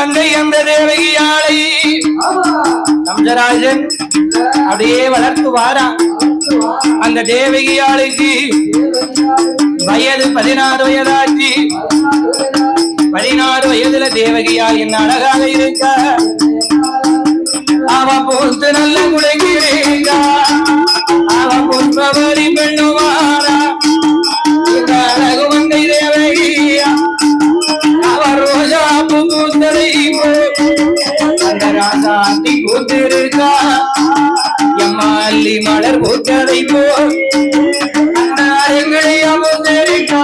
அங்க அந்த தேவகியாளை. கம்சராஜன் அப்படியே வளர்த்து வாரான் அந்த தேவகியாளுக்கு வயது பதினாறு வயதாச்சு. பதினாறு வயதுல தேவகியால் என்ன அழகாக இருக்க? அவ போத்து நல்ல குடைக்கிறீங்க அவ பொன்பவரி பெண்ணும் பூத்திருக்கா? எம்மா அள்ளி மலர் பூத்ததை போ. அந்த அமுத்திருக்கா?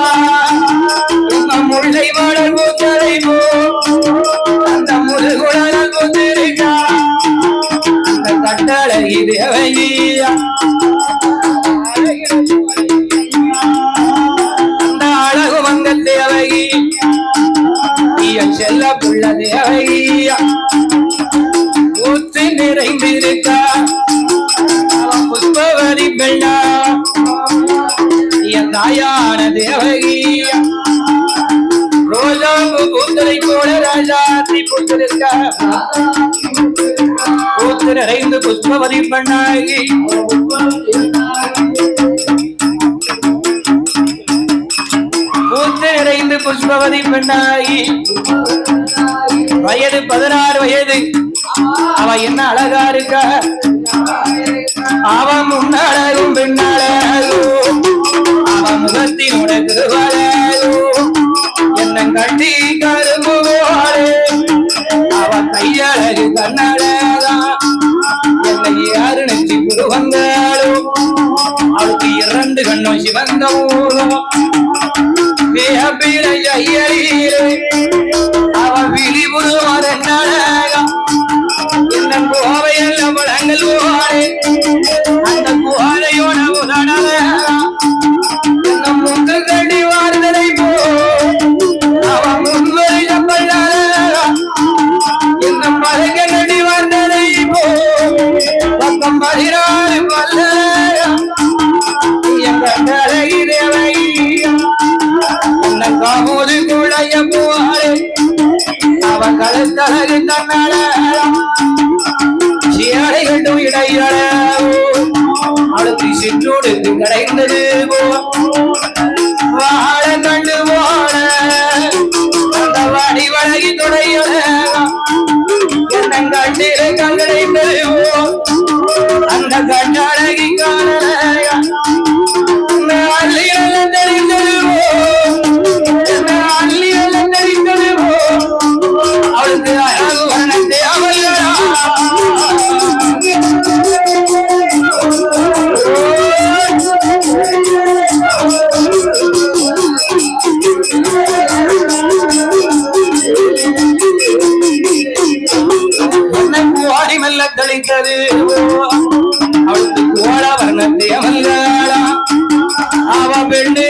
எம்மா முல்லை மலர் பூத்ததை அந்த பூத்திருக்கா அந்த கட்டழகி அந்த அழகு வந்த தேவகி செல்ல புள்ள தேவகியா ஊத்து நிறைந்திருக்கா. புஷ்பவரி பெண்ணா. என் தாயான தேவகி. ரோஜாம்பு பூத்தலை போல ராஜாத்தி பூத்திருக்கா. பூத்து நிறைந்து புஷ்பவரி பெண்ணாகி. பூத்து நிறைந்து புஷ்பவதி பெண்ணாகி. வயது பதினாறு வயது. அவ என்ன அழகா இருக்கா? அவன் முன்னழகும் பின்னழகும். அவன் முகத்தினோட திருவழகும் என்ன கட்டி கரும்பு போலே. அவன் கையழகு கண்ணழகா. என்னை யாரு நெற்றி புருவங்களும் அவளுக்கு இரண்டு கண்ணும் சிவந்த ஊரும். வேப்பிலை ஐயரீரே அவ இந்த கோவையெல்லாம் வளங்கள் ஓரே அந்த கோரையோட உதடழகா இந்த முந்து கட்டி வார்த்தலை போ. இந்த அவன் சீரடை கட்டும் இடையில அழுத்தி சிற்றோடு கிடைந்தது வாழ கண்டு போன அந்த வாடி வழகி கண்ணை மெல்ல தெளித்தது. அவளுக்கு ஓட வர்ணத்தை மல்லாளா அவ பெண்ணே